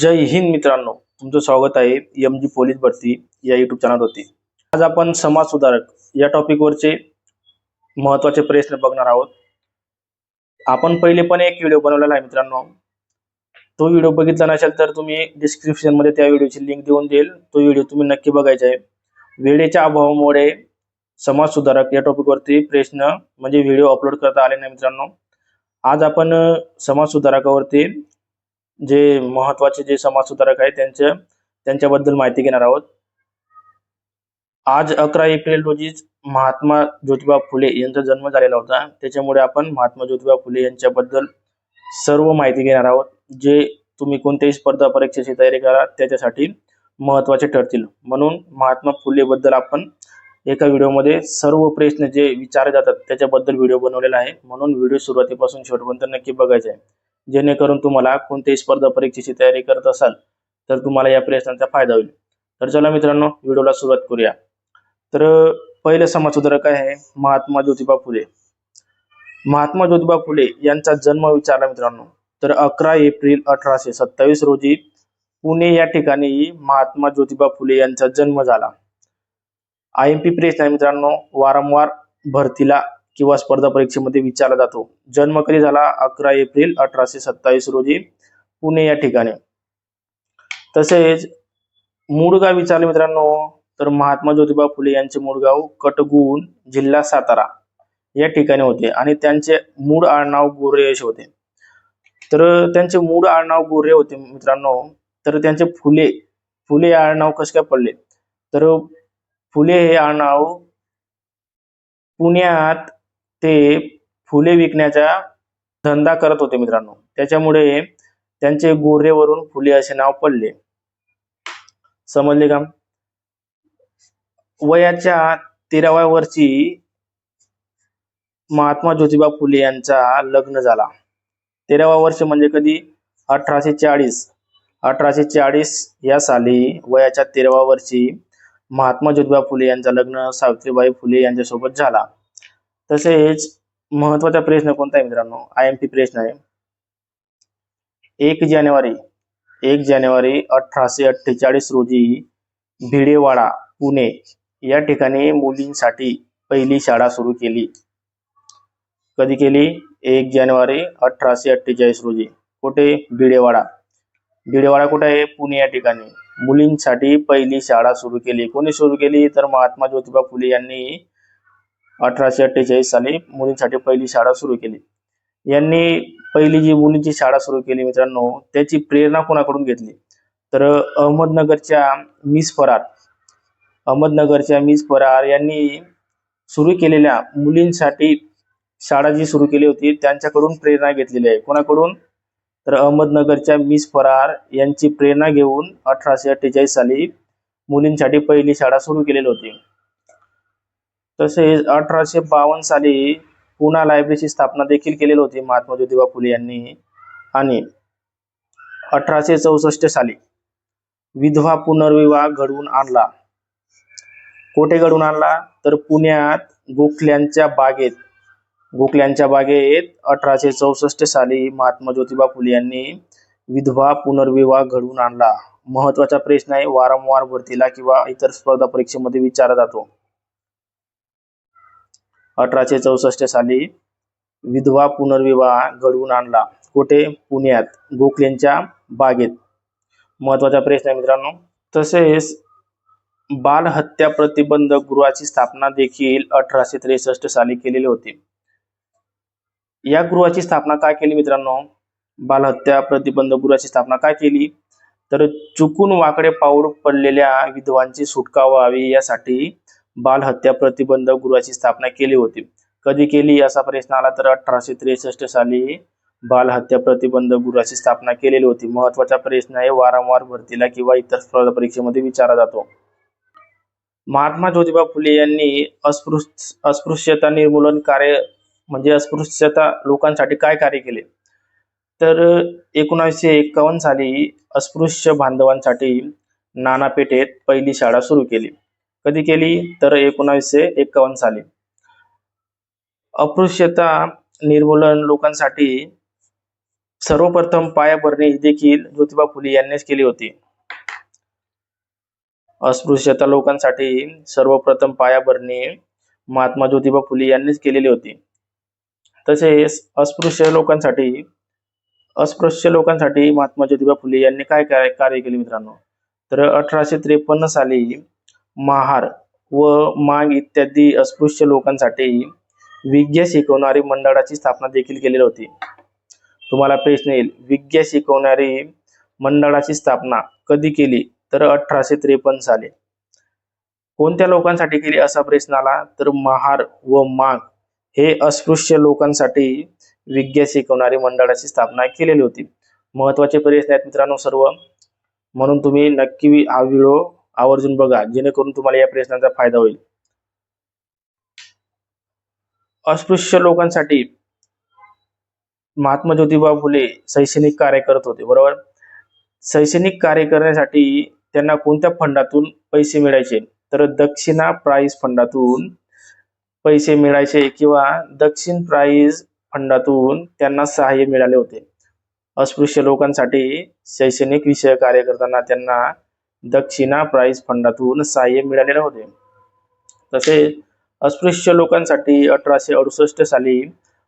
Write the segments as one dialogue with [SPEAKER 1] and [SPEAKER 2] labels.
[SPEAKER 1] जय हिंद मित्रांनो. तुमचं स्वागत आहे एम जी पोलीस भरती या युट्यूब चॅनलवरती आज आपण समाज सुधारक या टॉपिकवरचे महत्त्वाचे प्रश्न बघणार आहोत. आपण पहिले पण एक व्हिडिओ बनवलेला आहे मित्रांनो. तो व्हिडिओ बघितला नसेल तर तुम्ही डिस्क्रिप्शनमध्ये त्या व्हिडिओची लिंक देऊन देईल. तो व्हिडिओ तुम्ही नक्की बघायचा आहे. वेळेच्या अभावामुळे समाज सुधारक या टॉपिकवरती प्रश्न म्हणजे व्हिडिओ अपलोड करता आले नाही मित्रांनो. आज आपण समाज सुधारकावरती जे महत्त्वाचे जे समाजसुधारक आहेत त्यांच्या त्यांच्याबद्दल माहिती घेणार आहोत. आज अकरा एप्रिल रोजी महात्मा ज्योतिबा फुले यांचा जन्म झालेला होता. त्याच्यामुळे आपण महात्मा ज्योतिबा फुले यांच्याबद्दल सर्व माहिती घेणार आहोत जे तुम्ही कोणत्याही स्पर्धा परीक्षेची तयारी करा त्याच्यासाठी महत्त्वाचे ठरतील. म्हणून महात्मा फुले बद्दल आपण एका व्हिडिओमध्ये सर्व प्रश्न जे विचारले जातात त्याच्याबद्दल व्हिडिओ बनवलेला आहे. म्हणून व्हिडिओ सुरुवातीपासून शेवटपर्यंत नक्की बघायचा आहे. जेणेकरून तुम्हाला कोणत्याही स्पर्धा परीक्षेची तयारी करत असाल तर तुम्हाला या प्रयत्नांचा फायदा होईल. तर चला मित्रांनो व्हिडिओला सुरुवात करूया. तर पहिलं पहिले समाज आहे महात्मा ज्योतिबा फुले. महात्मा ज्योतिबा फुले यांचा जन्म विचारला मित्रांनो. तर अकरा एप्रिल अठराशे सत्तावीस रोजी पुणे या ठिकाणी महात्मा ज्योतिबा फुले यांचा जन्म झाला. आय एम पी प्रेस मित्रांनो वारंवार भरतीला किंवा स्पर्धा परीक्षेमध्ये विचारला जातो. जन्म कधी झाला? अकरा एप्रिल अठराशे सत्तावीस रोजी पुणे या ठिकाणी. तसेच मूळ गाव विचारले मित्रांनो तर महात्मा ज्योतिबा फुले यांचे मूळ गाव कटगुण जिल्हा सातारा या ठिकाणी होते आणि त्यांचे मूळ आडनाव गोरे असे होते. तर त्यांचे मूळ आडनाव गोरे होते मित्रांनो तर त्यांचे फुले फुले आडनाव कसे काय पडले? तर फुले हे आडनाव पुण्यात ते फुले विकण्याचा धंदा करत होते मित्रांनो. त्याच्यामुळे त्यांचे गोरेवरून फुले असे नाव पडले. समजले का? वयाच्या तेराव्या वर्षी महात्मा ज्योतिबा फुले यांचा लग्न झाला. तेरावा वर्ष म्हणजे कधी? अठराशे चाळीस. अठराशे चाळीस या साली वयाच्या तेराव्या वर्षी महात्मा ज्योतिबा फुले यांचा लग्न सावित्रीबाई फुले यांच्यासोबत झाला. तसेच महत्त्वाचा प्रश्न कोणता आहे मित्रांनो? आय एम पी प्रश्न आहे. एक जानेवारी एक जानेवारी अठराशे अठ्ठेचाळीस रोजी भिडेवाडा पुणे या ठिकाणी मुलींसाठी पहिली शाळा सुरू केली. कधी केली? एक जानेवारी अठराशे अठ्ठेचाळीस रोजी. कुठे? भिडेवाडा. भिडेवाडा कुठे आहे? पुणे या ठिकाणी. मुलींसाठी पहिली शाळा सुरू केली. कोणी सुरू केली? तर महात्मा ज्योतिबा फुले यांनी अठराशे अठ्ठेचाळीस साली मुलींसाठी पहिली शाळा सुरू केली. यांनी पहिली जी मुलींची शाळा सुरू केली मित्रांनो त्याची प्रेरणा कोणाकडून घेतली? तर अहमदनगरच्या मिस फरार अहमदनगरच्या मिस फरार यांनी सुरू केलेल्या मुलींसाठी शाळा जी सुरू केली होती त्यांच्याकडून प्रेरणा घेतलेली आहे. कोणाकडून? तर अहमदनगरच्या मिस फरार यांची प्रेरणा घेऊन अठराशे अठ्ठेचाळीस साली मुलींसाठी पहिली शाळा सुरू केलेली होती. तसेच अठराशे बावन्न साली पुणा लायब्ररीची स्थापना देखील केलेली होती महात्मा ज्योतिबा फुले यांनी. आणि अठराशे चौसष्ट साली विधवा पुनर्विवाह घडवून आणला. कोठे घडवून आणला? तर पुण्यात गोखल्यांच्या बागेत. गोखल्यांच्या बागेत अठराशे चौसष्ट साली महात्मा ज्योतिबा फुले यांनी विधवा पुनर्विवाह घडवून आणला. महत्त्वाचा प्रश्न आहे वारंवार भरतीला किंवा इतर स्पर्धा परीक्षेमध्ये विचारला जातो. अठराशे चौसष्ट साली विधवा पुनर्विवाह घडवून आणला. कुठे? पुण्यात. गोखलेंच्या बागेत. महत्त्वाचा प्रश्न आहे मित्रांनो. तसेच बाल हत्या गृहाची स्थापना देखील अठराशे त्रेसष्ट साली केलेली होती. या गृहाची स्थापना काय केली मित्रांनो? बालहत्या प्रतिबंध गृहाची स्थापना काय केली? तर चुकून वाकडे पाऊल पडलेल्या विधवांची सुटका व्हावी यासाठी बालहत्या प्रतिबंध गृहाची स्थापना केली होती. कधी केली? असा प्रश्न आला तर अठराशे त्रेसष्ट साली बालहत्या प्रतिबंध गृहाची स्थापना केलेली होती. महत्त्वाचा प्रश्न आहे वारंवार भरतीला किंवा इतर स्पर्धा परीक्षेमध्ये विचारला जातो. महात्मा ज्योतिबा फुले यांनी अस्पृश्य अस्पृश्यता निर्मूलन कार्य म्हणजे अस्पृश्यता लोकांसाठी काय कार्य केले? तर एकोणीसशे एकावन्न साली अस्पृश्य बांधवांसाठी नानापेठेत पहिली शाळा सुरू केली. कधी केली? तर एकोणीसशे एकावन्न साली. अस्पृश्यता निर्मूलन लोकांसाठी सर्वप्रथम पायाभरणी देखील ज्योतिबा फुले यांनीच केली होती. अस्पृश्यता लोकांसाठी सर्वप्रथम पायाभरणी महात्मा ज्योतिबा फुले यांनीच केलेली होती. तसेच अस्पृश्य लोकांसाठी अस्पृश्य लोकांसाठी महात्मा ज्योतिबा फुले यांनी काय काय कार्य केले मित्रांनो? तर अठराशे त्रेपन्न साली महार व मांग इत्यादी अस्पृश्य लोकांसाठी विज्ञा शिकवणारी मंडळाची स्थापना देखील केलेली होती. तुम्हाला प्रश्न येईल विज्ञा शिकवणारी मंडळाची स्थापना कधी केली? तर अठराशे त्रेपन्न साली. कोणत्या लोकांसाठी केली असा प्रश्न आला? तर महार व मांग हे अस्पृश्य लोकांसाठी विज्ञा शिकवणारी मंडळाची स्थापना केलेली होती. महत्त्वाचे प्रश्न आहेत मित्रांनो सर्व. म्हणून तुम्ही नक्की हा व्हिडिओ आवर्जून बघा जेणेकरून तुम्हाला या प्रयत्नांचा फायदा होईल. अस्पृश्य लोकांसाठी महात्मा ज्योतिबा फुले शैक्षणिक कार्य करत होते बरोबर? शैक्षणिक कार्य करण्यासाठी त्यांना कोणत्या फंडातून पैसे मिळायचे? तर दक्षिणा प्राईज फंडातून पैसे मिळायचे किंवा दक्षिण प्राईज फंडातून त्यांना सहाय्य मिळाले होते. अस्पृश्य लोकांसाठी शैक्षणिक विषय कार्य करताना त्यांना दक्षिणा प्राईज फंडातून सहाय्य मिळालेले होते. तसेच अस्पृश्य लोकांसाठी अठराशे अडुसष्ट साली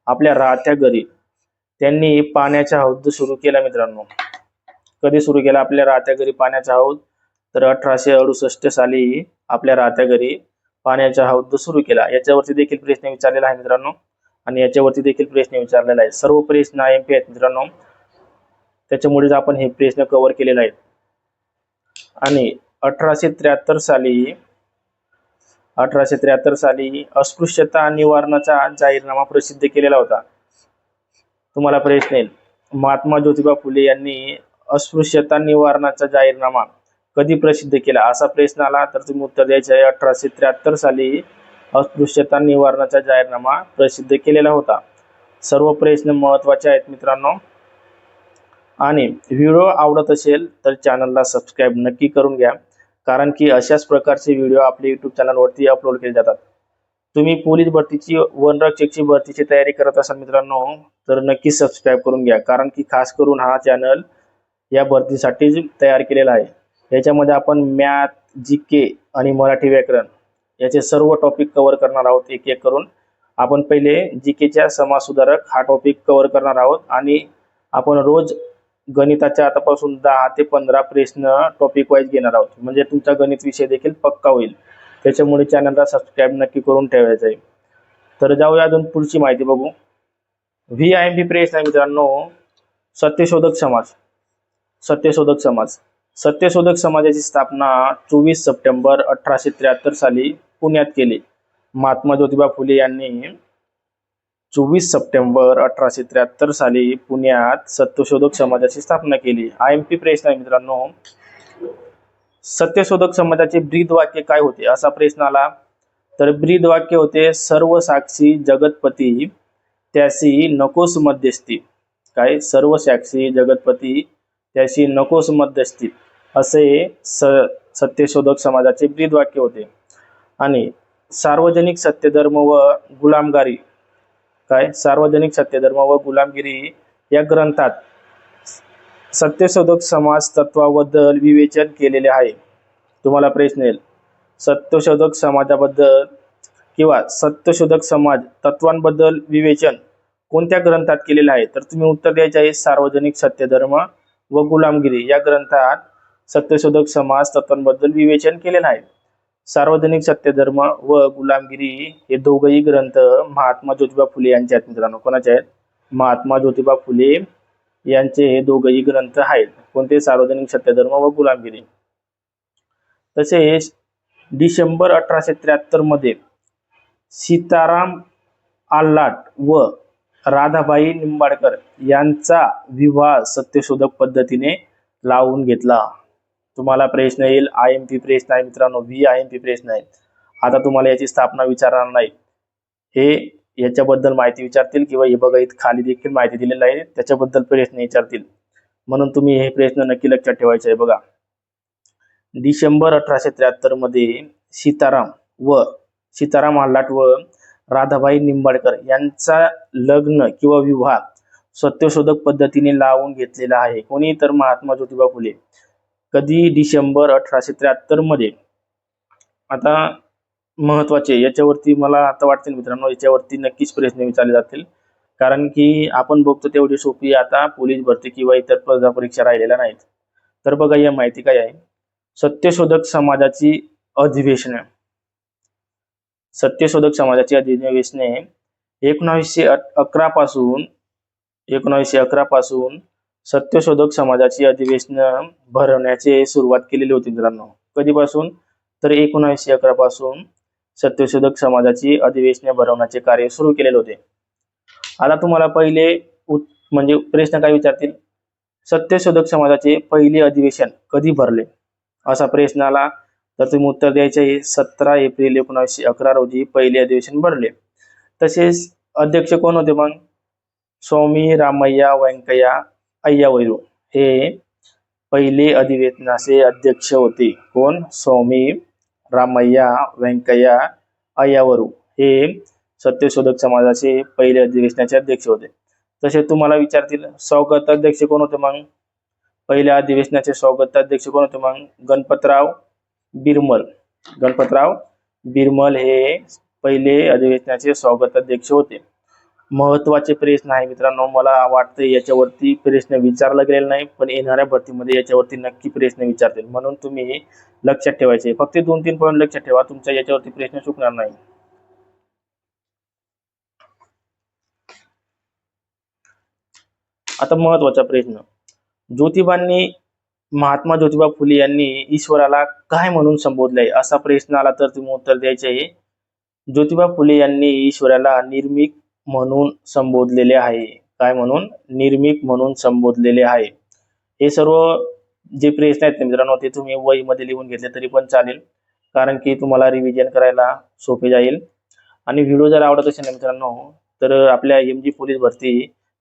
[SPEAKER 1] आपल्या राहत्या घरी त्यांनी पाण्याचा हौद सुरू केला मित्रांनो. कधी सुरू केला? आपल्या राहत्या घरी पाण्याचा हौद. तर अठराशे अडुसष्ट साली आपल्या राहत्या घरी पाण्याचा हौद सुरू केला. याच्यावरती देखील प्रश्न विचारलेला आहे मित्रांनो. आणि याच्यावरती देखील प्रश्न विचारलेला आहे. सर्व प्रश्न आय एम पी आहेत मित्रांनो. त्याच्यामुळेच आपण हे प्रश्न कव्हर केलेले आहेत. आणि अठराशे त्र्याहत्तर साली अठराशे त्र्याहत्तर साली अस्पृश्यता निवारणाचा जाहीरनामा प्रसिद्ध केलेला होता. तुम्हाला प्रश्न येईल महात्मा ज्योतिबा फुले यांनी अस्पृश्यता निवारणाचा जाहीरनामा कधी प्रसिद्ध केला? असा प्रश्न आला तर तुम्ही उत्तर द्यायचे आहे. अठराशे त्र्याहत्तर साली अस्पृश्यता निवारणाचा जाहीरनामा प्रसिद्ध केलेला होता. सर्व प्रश्न महत्त्वाचे आहेत मित्रांनो. आणि व्हिडिओ आवडत असेल तर चॅनलला सबस्क्राईब नक्की करून घ्या. कारण की अशाच प्रकारचे व्हिडिओ आपल्या यूट्यूब चॅनलवरती अपलोड केले जातात. तुम्ही पोलीस भरतीची वनरक्षकची भरतीची तयारी करत असाल मित्रांनो तर नक्की सबस्क्राईब करून घ्या. कारण की खास करून हा चॅनल या भरतीसाठीच तयार केलेला आहे. याच्यामध्ये आपण मॅथ जी के आणि मराठी व्याकरण याचे सर्व टॉपिक कव्हर करणार आहोत एक एक करून. आपण पहिले जी केच्या समाज सुधारक हा टॉपिक कव्हर करणार आहोत आणि आपण रोज गणिताच्या आतापासून दहा ते पंधरा प्रश्न टॉपिक वाईज घेणार आहोत. म्हणजे तुमचा गणित विषय देखील पक्का होईल. त्याच्यामुळे चॅनलला सबस्क्राईब नक्की करून ठेवायचं आहे. तर जाऊया अजून पुढची माहिती बघू. व्ही आय एम बी प्रश्न आहे मित्रांनो. सत्यशोधक समाज. सत्यशोधक समाज. सत्यशोधक समाजाची स्थापना चोवीस सप्टेंबर अठराशे त्र्याहत्तर साली पुण्यात केली. महात्मा ज्योतिबा फुले यांनी चोवीस सप्टेंबर अठराशे त्र्याहत्तर साली पुण्यात सत्यशोधक समाजाची स्थापना केली. आय एम पी प्रश्न आहे मित्रांनो. सत्यशोधक समाजाचे ब्रीद वाक्य काय होते? असा प्रश्न आला. तर ब्रीद वाक्य होते सर्व साक्षी जगतपती त्याशी नकोस मध्यस्थी. काय? सर्व साक्षी जगतपती त्याशी नकोस मध्यस्थी. असे स सत्यशोधक समाजाचे ब्रीद वाक्य होते. आणि सार्वजनिक सत्यधर्म व गुलामगारी काय? सार्वजनिक सत्यधर्म व गुलामगिरी या ग्रंथात सत्यशोधक समाज तत्वाबद्दल विवेचन केलेले आहे. तुम्हाला प्रश्न येईल. सत्यशोधक समाजाबद्दल किंवा सत्यशोधक समाज तत्वांबद्दल विवेचन कोणत्या ग्रंथात केलेलं आहे? तर तुम्ही उत्तर द्यायचे आहे सार्वजनिक सत्यधर्म व गुलामगिरी. या ग्रंथात सत्यशोधक समाज तत्वांबद्दल विवेचन केलेलं आहे. सार्वजनिक सत्यधर्म व गुलामगिरी हे दोघही ग्रंथ महात्मा ज्योतिबा फुले यांचे आहेत मित्रांनो. कोणाचे आहेत? महात्मा ज्योतिबा फुले यांचे हे दोघही ग्रंथ आहेत. कोणते? सार्वजनिक सत्यधर्म व गुलामगिरी. तसेच डिसेंबर अठराशे त्र्याहत्तरमध्ये सीताराम आल्लाट व राधाबाई निंबाडकर यांचा विवाह सत्यशोधक पद्धतीने लावून घेतला. तुम्हाला प्रश्न येईल. आय एम पी प्रश्न आहे मित्रांनो. व्ही आय एम पी प्रश्न आहे. आता तुम्हाला याची स्थापना विचारणार नाही. हे याच्याबद्दल माहिती विचारतील किंवा हे बघा इथं खाली देखील माहिती दिलेली आहे. त्याच्याबद्दल प्रश्न विचारतील. म्हणून तुम्ही हे प्रश्न नक्की लक्षात ठेवायचे आहे बघा. डिसेंबर अठराशे त्र्याहत्तरमध्ये सीताराम व सीताराम आल्हाट व राधाबाई निंबाडकर यांचा लग्न किंवा विवाह सत्यशोधक पद्धतीने लावून घेतलेला आहे. कोणी तर महात्मा ज्योतिबा फुले कधी डिसेंबर अठराशे त्र्याहत्तरमध्ये? आता महत्त्वाचे याच्यावरती मला आता वाटते मित्रांनो याच्यावरती नक्कीच प्रश्न विचारले जातील. कारण की आपण बघतो तेवढी सोपी आता पोलीस भरती किंवा इतर स्पर्धा परीक्षा राहिलेल्या नाहीत. तर बघा या माहिती काय आहे? सत्यशोधक समाजाची अधिवेशने. सत्यशोधक समाजाची अधिवेशने एकोणावीसशे अकरा पासून एकोणावीसशे अकरा पासून सत्यशोधक समाजाची अधिवेशन भरवण्याचे सुरुवात केलेली होती मित्रांनो. कधीपासून? तर एकोणावीसशे अकरा पासून सत्यशोधक समाजाची अधिवेशने भरवण्याचे कार्य सुरू केलेले होते. आता तुम्हाला पहिले म्हणजे प्रश्न काय विचारतील? सत्यशोधक समाजाचे पहिले अधिवेशन कधी भरले? असा प्रश्न आला तर तुम्ही उत्तर द्यायचे आहे सतरा एप्रिल एकोणीसशे अकरा रोजी पहिले अधिवेशन भरले. तसेच अध्यक्ष कोण होते मग? स्वामी रामय्या व्यंकय्या अय्यावैरू. हे पहिले अधिवेशनाचे अध्यक्ष होते. कोण? स्वामी रामय्या व्यंकय्या अय्यावरू. हे सत्यशोधक समाजाचे पहिले अधिवेशनाचे अध्यक्ष होते. तसे तुम्हाला विचारतील स्वागत अध्यक्ष कोण होते मग? पहिल्या अधिवेशनाचे स्वागत अध्यक्ष कोण होते मग? गणपतराव बिरमल. गणपतराव बिरमल हे पहिले अधिवेशनाचे स्वागत अध्यक्ष होते. महत्त्वाचे प्रश्न आहे मित्रांनो. मला वाटतं याच्यावरती प्रश्न विचारला गेलेला नाही पण येणाऱ्या भरतीमध्ये याच्यावरती नक्की प्रश्न विचारतील. म्हणून तुम्ही लक्षात ठेवायचे. फक्त दोन तीन पॉईंट लक्षात ठेवा. तुमच्या याच्यावरती प्रश्न चुकणार नाही. आता महत्त्वाचा प्रश्न. ज्योतिबांनी महात्मा ज्योतिबा फुले यांनी ईश्वराला काय म्हणून संबोधलंय? असा प्रश्न आला तर तुम्ही उत्तर द्यायचे. आहे ज्योतिबा फुले यांनी ईश्वराला निर्मिक म्हणून संबोधलेले आहे. काय म्हणून? निर्मिक म्हणून संबोधलेले आहे. हे सर्व जे प्रश्न आहेत मित्रांनो ते तुम्ही वहीमध्ये लिहून घेतले तरी पण चालेल. कारण की तुम्हाला रिव्हिजन करायला सोपे जाईल. आणि व्हिडिओ जर आवडत असेल ना मित्रांनो तर आपल्या एम जी पोलीस भरती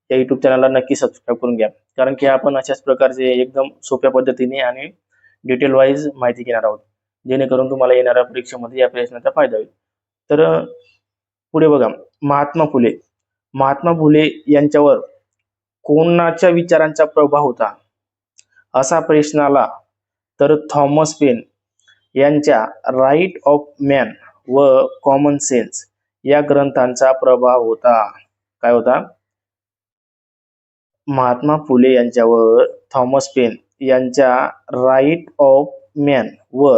[SPEAKER 1] या युट्यूब चॅनलला नक्की सबस्क्राईब करून घ्या. कारण की आपण अशाच प्रकारचे एकदम सोप्या पद्धतीने आणि डिटेल वाईज माहिती घेणार आहोत. जेणेकरून तुम्हाला येणाऱ्या परीक्षेमध्ये या प्रश्नाचा फायदा होईल. तर पुढे बघा. महात्मा फुले. महात्मा फुले यांच्यावर कोणाच्या विचारांचा प्रभाव होता? असा प्रश्न आला तर थॉमस पेन यांच्या राईट ऑफ मॅन व कॉमन सेन्स या ग्रंथांचा प्रभाव होता. काय होता? महात्मा फुले यांच्यावर थॉमस पेन यांच्या राईट ऑफ मॅन व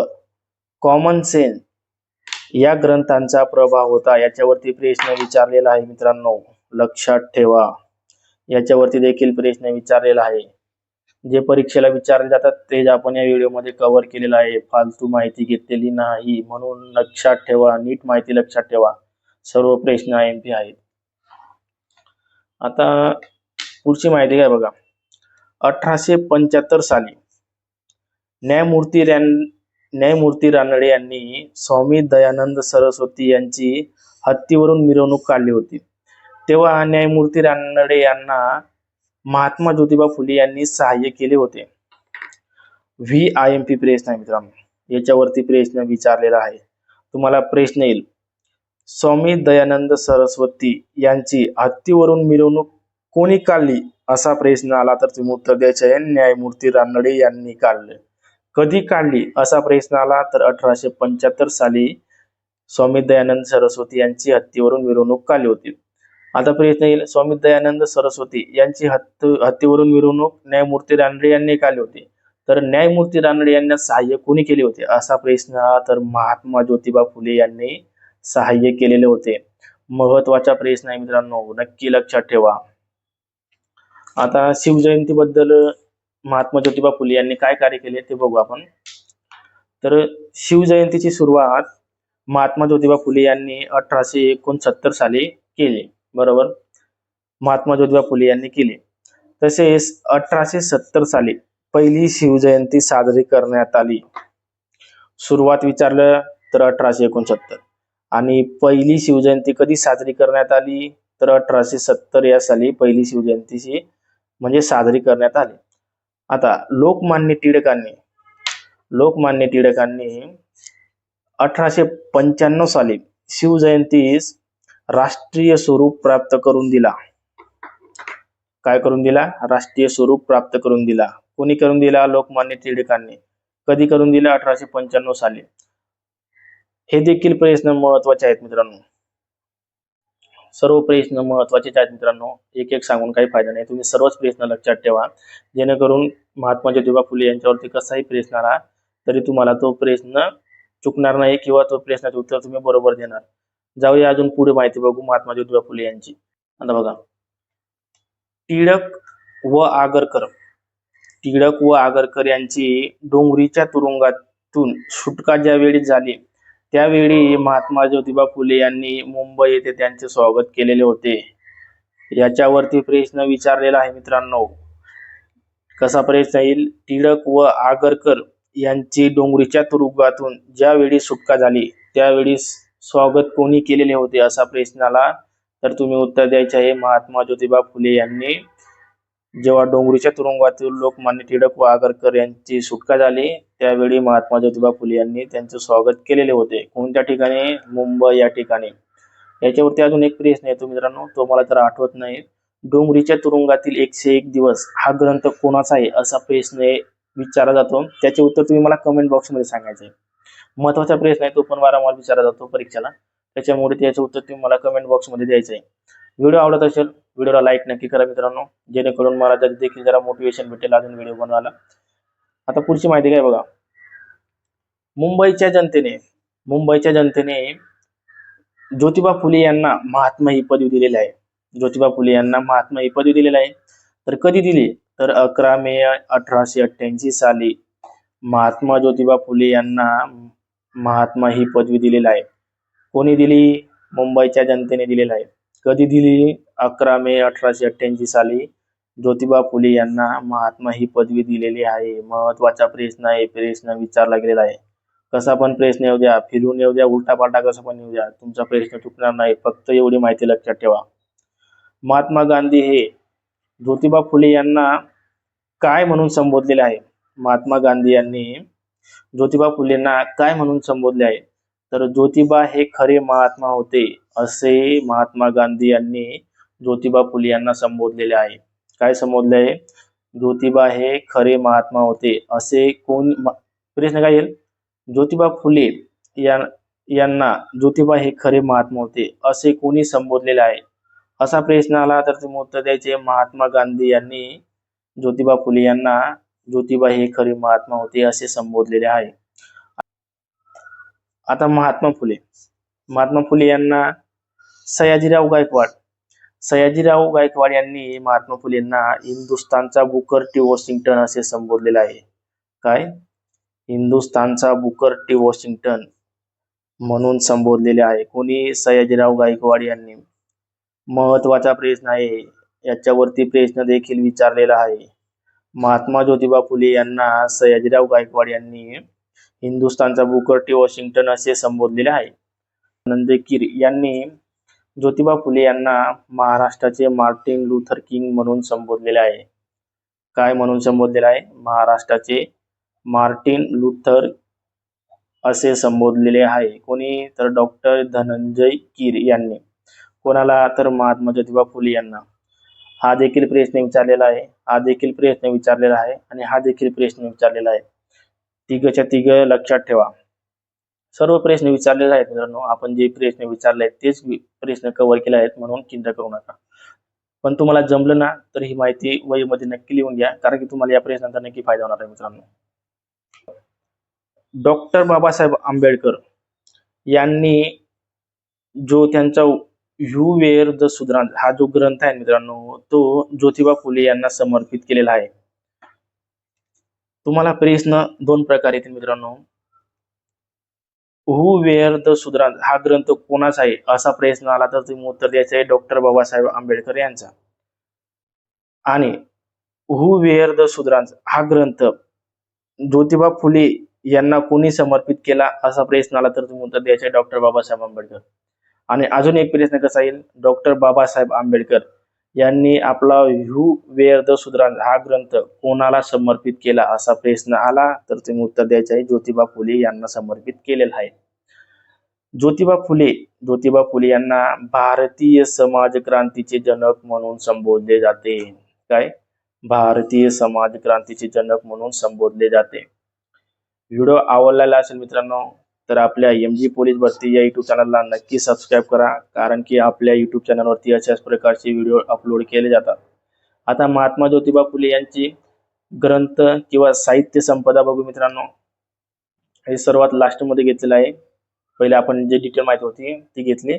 [SPEAKER 1] कॉमन सेन्स या ग्रंथांचा प्रभाव होता. याच्यावरती प्रश्न विचारलेला आहे मित्रांनो. लक्षात ठेवा. याच्यावरती देखील प्रश्न विचारलेला आहे. जे परीक्षेला विचारले जातात तेच आपण या व्हिडिओमध्ये कव्हर केलेलं आहे. फालतू माहिती घेतलेली नाही. म्हणून लक्षात ठेवा. नीट माहिती लक्षात ठेवा. सर्व प्रश्न आय एम पी आहेत. आता पुढची माहिती काय बघा. अठराशे पंच्याहत्तर साली न्यायमूर्ती रॅन न्यायमूर्ती रानडे यांनी स्वामी दयानंद सरस्वती यांची हत्तीवरून मिरवणूक काढली होती. तेव्हा न्यायमूर्ती रानडे यांना महात्मा ज्योतिबा फुले यांनी सहाय्य केले होते. व्ही आय एम पी प्रश्न आहे मित्रांनो. याच्यावरती प्रश्न विचारलेला आहे. तुम्हाला प्रश्न येईल. स्वामी दयानंद सरस्वती यांची हत्तीवरून मिरवणूक कोणी काढली? असा प्रश्न आला तर तुम्ही उत्तर द्यायचे आहे. न्यायमूर्ती रानडे यांनी काढले. कधी काढली असा प्रश्न आला तर अठराशे पंच्याहत्तर साली स्वामी दयानंद सरस्वती यांची हत्तीवरून मिरवणूक काढली होती. आता प्रश्न येईल स्वामी दयानंद सरस्वती यांची हत्त हत्तीवरून मिरवणूक न्यायमूर्ती रानडे यांनी काढली होती. तर न्यायमूर्ती रानडे यांना सहाय्य कोणी केले होते? असा प्रश्न आला तर महात्मा ज्योतिबा फुले यांनी सहाय्य केलेले होते. महत्त्वाचा प्रश्न आहे मित्रांनो नक्की लक्षात ठेवा. आता शिवजयंतीबद्दल महात्मा ज्योतिबा फुले यांनी काय कार्य केले ते बघू आपण. तर शिवजयंतीची सुरुवात महात्मा ज्योतिबा फुले यांनी अठराशे एकोणसत्तर साली केली. बरोबर? महात्मा ज्योतिबा फुले यांनी केली. तसेच अठराशे सत्तर साली पहिली शिवजयंती साजरी करण्यात आली. सुरुवात विचारलं तर अठराशे एकोणसत्तर. आणि पहिली शिवजयंती कधी साजरी करण्यात आली? तर अठराशे सत्तर या साली पहिली शिवजयंतीची म्हणजे साजरी करण्यात आली. आता लोकमान्य टिळकांनी लोकमान्य टिळकांनी अठराशे पंच्याण्णव साली शिवजयंतीस राष्ट्रीय स्वरूप प्राप्त करून दिला. काय करून दिला? राष्ट्रीय स्वरूप प्राप्त करून दिला. कोणी करून दिला? लोकमान्य टिळकांनी. कधी करून दिला? अठराशे पंच्याण्णव साली. हे देखील प्रश्न महत्त्वाचे आहेत मित्रांनो. सर्व प्रश्न महत्त्वाचे आहेत मित्रांनो. एक एक सांगून काही फायदा नाही. तुम्ही सर्वच प्रश्न लक्षात ठेवा. जेणेकरून महात्मा ज्योतिबा फुले यांच्यावरती कसाही प्रश्न आला तरी तुम्हाला तो प्रश्न चुकणार नाही किंवा तो प्रश्नाचे उत्तर तुम्ही बरोबर देणार. जाऊया अजून पुढे माहिती बघू महात्मा ज्योतिबा फुले यांची. आता बघा. टिळक व आगरकर. टिळक व आगरकर यांची डोंगरीच्या तुरुंगातून सुटका ज्यावेळी झाली त्यावेळी महात्मा ज्योतिबा फुले यांनी मुंबई येथे त्यांचे स्वागत केलेले होते. याच्यावरती प्रश्न विचारलेला आहे मित्रांनो. कसा प्रश्न येईल? टिळक व आगरकर यांची डोंगरीच्या तुरुंगातून ज्यावेळी सुटका झाली त्यावेळी स्वागत कोणी केलेले होते असा प्रश्नाला तर तुम्ही उत्तर द्यायचे आहे. महात्मा ज्योतिबा फुले यांनी जेव्हा डोंगरीच्या तुरुंगातील लोकमान्य टिळक व आगरकर यांची सुटका झाली त्यावेळी महात्मा ज्योतिबा फुले यांनी त्यांचे स्वागत केलेले होते. कोणत्या ठिकाणी? मुंबई या ठिकाणी. याच्यावरती अजून एक प्रश्न येतो मित्रांनो तो मला तर आठवत नाही. डोंगरीच्या तुरुंगातील एकशे एक दिवस हा ग्रंथ कोणाचा आहे असा प्रश्न विचारला जातो. त्याचे उत्तर तुम्ही मला कमेंट बॉक्समध्ये सांगायचे महत्त्वाचा प्रश्न आहे तो पण वारंवार विचारला जातो परीक्षेला. त्याच्यामुळे त्याचं उत्तर तुम्ही मला कमेंट बॉक्समध्ये द्यायचं आहे. व्हिडिओ आवडत असेल व्हिडिओला लाईक नक्की करा मित्रांनो जेणेकरून मला जर देखील जरा मोटिवेशन भेटेल. अजून व्हिडिओ बनवायला. आता पुढची माहिती काय बघा. मुंबईच्या जनतेने मुंबईच्या जनतेने ज्योतिबा फुले यांना महात्मा ही पदवी दिलेली आहे. ज्योतिबा फुले यांना महात्मा ही पदवी दिलेली आहे. तर कधी दिली? तर अकरा मे अठराशे अठ्ठ्याऐंशी साली महात्मा ज्योतिबा फुले यांना महात्मा ही पदवी दिलेली आहे. कोणी दिली? मुंबईच्या जनतेने दिलेला आहे. कधी दिली? अकरा मे अठराशे अठ्ठ्याऐंशी साली ज्योतिबा फुले यांना महात्मा ही पदवी दिलेली आहे. महत्त्वाचा प्रश्न आहे. प्रश्न विचारला गेलेला आहे. कसा पण प्रश्न येऊ द्या. फिरून येऊ द्या. उलटा पालटा कसा पण येऊ द्या. तुमचा प्रश्न चुकणार नाही. फक्त एवढी माहिती लक्षात ठेवा. महात्मा गांधी हे ज्योतिबा फुले यांना काय म्हणून संबोधलेले आहे? महात्मा गांधी यांनी ज्योतिबा फुलेंना काय म्हणून संबोधले आहे? तर ज्योतिबा हे खरे महात्मा होते. असे महात्मा गांधी यांनी ज्योतिबा फुले यांना संबोधलेले आहे. काय संबोधले आहे ज्योतिबा हे खरे महात्मा होते. असे कोण प्रश्न काय येईल? ज्योतिबा फुले या यांना ज्योतिबा हे खरे महात्मा होते. असे कोणी संबोधलेले आहे? असा प्रश्न आला तर तुम्ही उत्तर द्यायचे. महात्मा गांधी यांनी ज्योतिबा फुले यांना ज्योतिबा हे खरे महात्मा होते असे संबोधलेले आहे. आता महात्मा फुले. महात्मा फुले यांना सयाजीराव गायकवाड. सयाजीराव गायकवाड यांनी महात्मा फुलेंना हिंदुस्थानचा बुकर टी. वॉशिंग्टन असे संबोधलेले आहे. काय? हिंदुस्थानचा बुकर टी. वॉशिंग्टन म्हणून संबोधलेले आहे. कोणी? सयाजीराव गायकवाड यांनी. महत्त्वाचा प्रश्न आहे. याच्यावरती प्रश्न देखील विचारलेला आहे. महात्मा ज्योतिबा फुले यांना सयाजीराव गायकवाड यांनी हिंदुस्थानचा बुकर टी. वॉशिंग्टन असे संबोधलेले आहे. नंदेकीर यांनी ज्योतिबा फुले यांना महाराष्ट्राचे मार्टिन लुथर किंग म्हणून संबोधलेले आहे. काय म्हणून संबोधलेलं आहे? महाराष्ट्राचे मार्टिन लुथर असे संबोधलेले आहे. कोणी? तर डॉक्टर धनंजय कीर यांनी. कोणाला? तर महात्मा ज्योतिबा फुले यांना. हा देखील प्रश्न विचारलेला आहे. हा देखील प्रश्न विचारलेला आहे आणि हा देखील प्रश्न विचारलेला आहे. तिघच्या तिघ लक्षात ठेवा. सर्व प्रश्न विचारलेले आहेत मित्रांनो. आपण जे प्रश्न विचारले आहेत तेच प्रश्न कव्हर केले आहेत म्हणून चिंता करू नका. पण तुम्हाला जमलं ना तर ही माहिती वहीमध्ये नक्की लिहून घ्या कारण की तुम्हाला या प्रश्नांचा नक्की फायदा होणार आहे मित्रांनो. डॉक्टर बाबासाहेब आंबेडकर यांनी जो त्यांचा यू वेअर द सुधारांत हा जो ग्रंथ आहे मित्रांनो तो ज्योतिबा फुले यांना समर्पित केलेला आहे. तुम्हाला प्रश्न दोन प्रकार येतील मित्रांनो. हु वेअर द सुधरांत हा ग्रंथ कोणाचा आहे? असा प्रश्न आला तर तुम्ही उत्तर द्यायचं आहे. डॉक्टर बाबासाहेब आंबेडकर यांचा. आणि हु वेअर द सुधरांत हा ग्रंथ ज्योतिबा फुले यांना कोणी समर्पित केला? असा प्रश्न आला तर तुम्ही उत्तर द्यायचे डॉक्टर बाबासाहेब आंबेडकर. आणि अजून एक प्रश्न कसा येईल? डॉक्टर बाबासाहेब आंबेडकर. यांनी आपला ह्यू वेअर द सुधरांत हा ग्रंथ कोणाला समर्पित केला असा प्रश्न आला तर तुम्ही उत्तर द्यायचे आहे. ज्योतिबा फुले यांना समर्पित केलेला आहे. ज्योतिबा फुले ज्योतिबा फुले यांना भारतीय समाज क्रांतीचे जनक म्हणून संबोधले जाते. काय? भारतीय समाज क्रांतीचे जनक म्हणून संबोधले जाते. व्हिडिओ आवडलेला असेल मित्रांनो तर आपल्या एम जी पोलीस भरती या युट्यूब चॅनलला नक्की सबस्क्राईब करा. कारण की आपल्या युट्यूब चॅनलवरती अशाच प्रकारचे व्हिडिओ अपलोड केले जातात. आता महात्मा ज्योतिबा फुले यांची ग्रंथ किंवा साहित्य संपदा बघू मित्रांनो. हे सर्वात लास्टमध्ये घेतलेलं आहे. पहिले आपण जे डिटेल माहिती होती ती घेतली.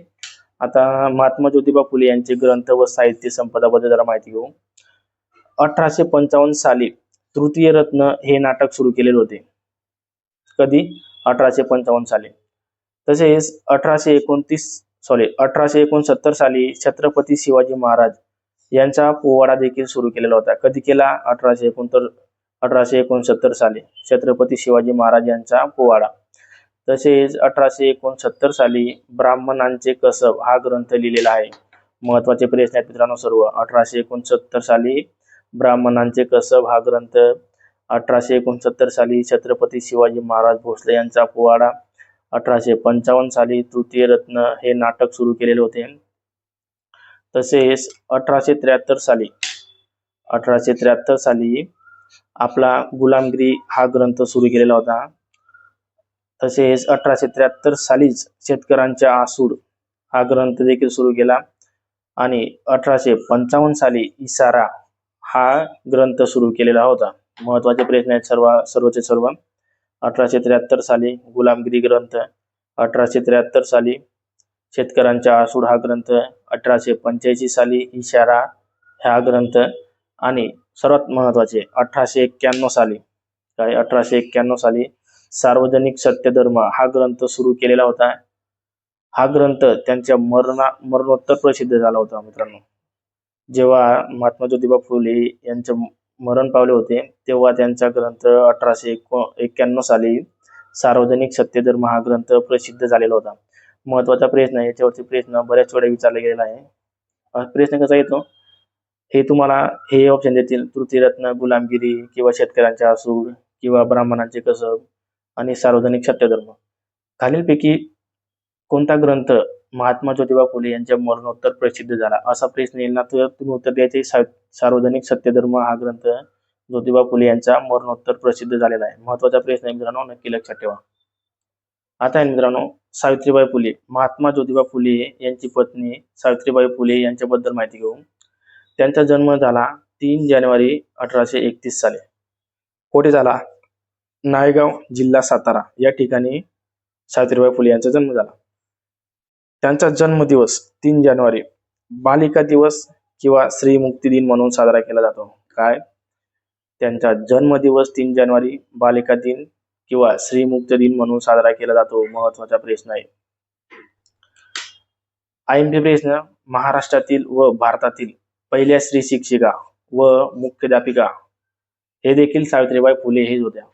[SPEAKER 1] आता महात्मा ज्योतिबा फुले यांचे ग्रंथ व साहित्य संपदाबद्दल जरा माहिती घेऊ. अठराशे पंचावन्न साली तृतीय रत्न हे नाटक सुरू केलेले होते. कधी? अठराशे पंचावन्न साली. तसेच अठराशे एकोणतीस सॉरी अठराशे एकोणसत्तर साली छत्रपती शिवाजी महाराज यांचा पोवाडा देखील सुरू केलेला होता. कधी केला? अठराशे एकोणतर अठराशे एकोणसत्तर साली. छत्रपती शिवाजी महाराज यांचा पोवाडा. तसेच अठराशे एकोणसत्तर साली ब्राह्मणांचे कसब हा ग्रंथ लिहिलेला आहे. महत्त्वाचे प्रश्न आहेत मित्रांनो सर्व. अठराशे एकोणसत्तर साली ब्राह्मणांचे कसब हा ग्रंथ अठराशे एकोणसत्तर साली छत्रपती शिवाजी महाराज भोसले यांचा पोवाडा अठराशे पंचावन्न साली तृतीय रत्न हे नाटक सुरू केलेले होते. तसेच अठराशे त्र्याहत्तर साली अठराशे त्र्याहत्तर साली आपला गुलामगिरी हा ग्रंथ सुरू केलेला होता. तसेच अठराशे त्र्याहत्तर सालीच शेतकऱ्यांच्या आसूड हा ग्रंथ देखील सुरू केला आणि अठराशे पंचावन्न साली इसारा हा ग्रंथ सुरू केलेला होता. महत्त्वाचे प्रश्न आहेत सर्व सर्वचे सर्व. अठराशे त्र्याहत्तर साली गुलामगिरी ग्रंथ अठराशे त्र्याहत्तर साली शेतकऱ्यांच्या आसूड हा ग्रंथ अठराशे पंच्याऐंशी साली इशारा हा ग्रंथ आणि सर्वात महत्त्वाचे अठराशे एक्क्याण्णव साली काय? अठराशे एक्क्याण्णव साली सार्वजनिक सत्यधर्म हा ग्रंथ सुरू केलेला होता. हा ग्रंथ त्यांच्या मरणा मरणोत्तर प्रसिद्ध झाला होता मित्रांनो. जेव्हा महात्मा ज्योतिबा फुले यांच्या मरण पावले होते. तेव्हा त्यांचा ग्रंथ अठराशे एक्क्याण्णव साली सार्वजनिक सत्यधर्म हा ग्रंथ प्रसिद्ध झालेला होता. महत्त्वाचा प्रश्न आहे याच्यावरती प्रश्न बऱ्याच वेळा विचारला गेलेला आहे. प्रश्न कसा येतो? हे तुम्हाला हे ऑप्शन देतील तृतीरत्न गुलामगिरी किंवा शेतकऱ्यांच्या असूड किंवा ब्राह्मणांचे कसब आणि सार्वजनिक सत्यधर्म. खालीलपैकी कोणता ग्रंथ महात्मा ज्योतिबा फुले यांच्या मरणोत्तर प्रसिद्ध झाला. असा प्रश्न येईल ना तर तुम्ही उत्तर द्यायचे. सार्वजनिक सत्यधर्म हा ग्रंथ ज्योतिबा फुले यांचा मरणोत्तर प्रसिद्ध झालेला आहे. महत्त्वाचा प्रश्न आहे मित्रांनो नक्की लक्षात ठेवा. आता आहे मित्रांनो सावित्रीबाई फुले. महात्मा ज्योतिबा फुले यांची पत्नी सावित्रीबाई फुले यांच्याबद्दल माहिती घेऊ. त्यांचा जन्म झाला तीन जानेवारी अठराशे एकतीस साली. कोठे झाला नायगाव जिल्हा सातारा. या ठिकाणी सावित्रीबाई फुले यांचा जन्म झाला. त्यांचा जन्मदिवस तीन जानेवारी बालिका दिवस किंवा स्त्री मुक्ती दिन म्हणून साजरा केला जातो. काय? त्यांचा जन्मदिवस तीन जानेवारी बालिका दिन किंवा स्त्री मुक्त दिन म्हणून साजरा केला जातो. महत्त्वाचा प्रश्न आहे. आय एम पी प्रश्न महाराष्ट्रातील व भारतातील पहिल्या स्त्री शिक्षिका व मुख्याध्यापिका हे देखील सावित्रीबाई फुले हेच होत्या.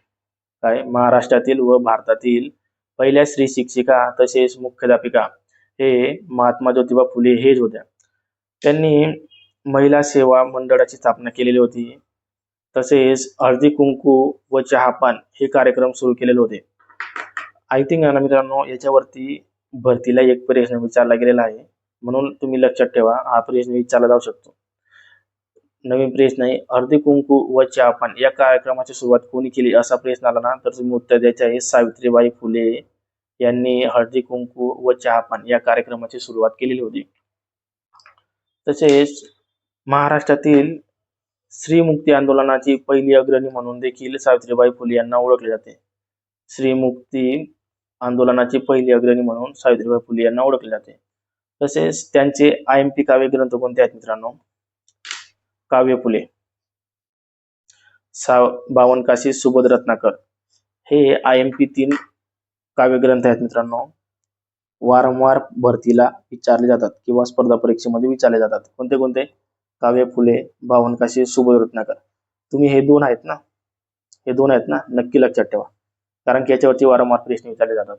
[SPEAKER 1] काय? महाराष्ट्रातील व भारतातील पहिल्या स्त्री शिक्षिका तसेच मुख्याध्यापिका हे महात्मा ज्योतिबा फुले हेच होत्या. त्यांनी महिला सेवा मंडळाची स्थापना केलेली होती. तसेच हळदी कुंकू व चहापान हे कार्यक्रम सुरू केलेले होते. आय थिंक ना मित्रांनो याच्यावरती भरतीला एक प्रश्न विचारला गेलेला आहे. म्हणून तुम्ही लक्षात ठेवा हा प्रश्न विचारला जाऊ शकतो. नवीन प्रश्न आहे हळदी कुंकू व चहापान या कार्यक्रमाची सुरुवात कोणी केली? असा प्रश्न आला ना तर तुम्ही उत्तर द्यायचे आहे सावित्रीबाई फुले. यांनी हळदी कुंकू व चहापान या कार्यक्रमाची सुरुवात केलेली होती. तसेच महाराष्ट्रातील श्रीमुक्ती आंदोलनाची पहिली अग्रणी म्हणून देखील सावित्रीबाई फुले यांना ओळखले जाते. श्रीमुक्ती आंदोलनाची पहिली अग्रणी म्हणून सावित्रीबाई फुले यांना ओळखले जाते. तसेच त्यांचे आय एम पी काव्य ग्रंथ कोणते आहेत मित्रांनो? काव्य फुले. सा बावनकाशी सुबोध रत्नाकर. हे आय एम पी तीन काव्यग्रंथ आहेत मित्रांनो. वारंवार भरतीला विचारले जातात किंवा स्पर्धा परीक्षेमध्ये विचारले जातात. कोणते कोणते? काव्य फुले भावनकाशी सुबोध रत्नाकर. तुम्ही हे दोन आहेत ना? हे दोन आहेत ना? नक्की लक्षात ठेवा. कारण की याच्यावरती वारंवार प्रश्न विचारले जातात.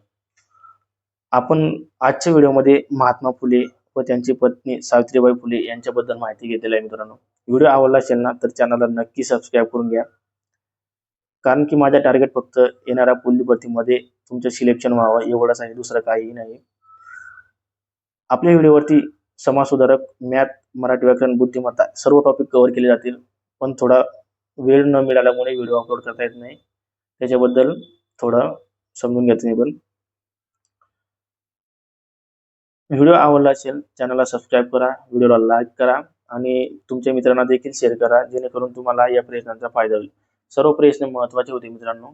[SPEAKER 1] आपण आजच्या व्हिडिओमध्ये महात्मा फुले व त्यांची पत्नी सावित्रीबाई फुले यांच्याबद्दल माहिती घेतलेली आहे मित्रांनो. व्हिडिओ आवडला असेल ना तर चॅनलला नक्की सबस्क्राईब करून घ्या. कारण की माझ्या टार्गेट फक्त येणाऱ्या पोलीस भरतीमध्ये तुमचं सिलेक्शन व्हावं एवढंच आहे दुसरं काहीही नाही. आपल्या व्हिडिओवरती समाजसुधारक मॅथ मराठी व्याकरण बुद्धिमत्ता सर्व टॉपिक कव्हर केले जातील पण थोडा वेळ न मिळाल्यामुळे व्हिडिओ अपलोड करता येत नाही. त्याच्याबद्दल थोडं समजून घ्या तुम्ही पण. व्हिडिओ आवडला असेल चॅनलला सबस्क्राईब करा व्हिडिओला लाईक करा आणि तुमच्या मित्रांना देखील शेअर करा जेणेकरून तुम्हाला या प्रयत्नांचा फायदा होईल. सर्व प्रयत्न महत्त्वाचे होते मित्रांनो.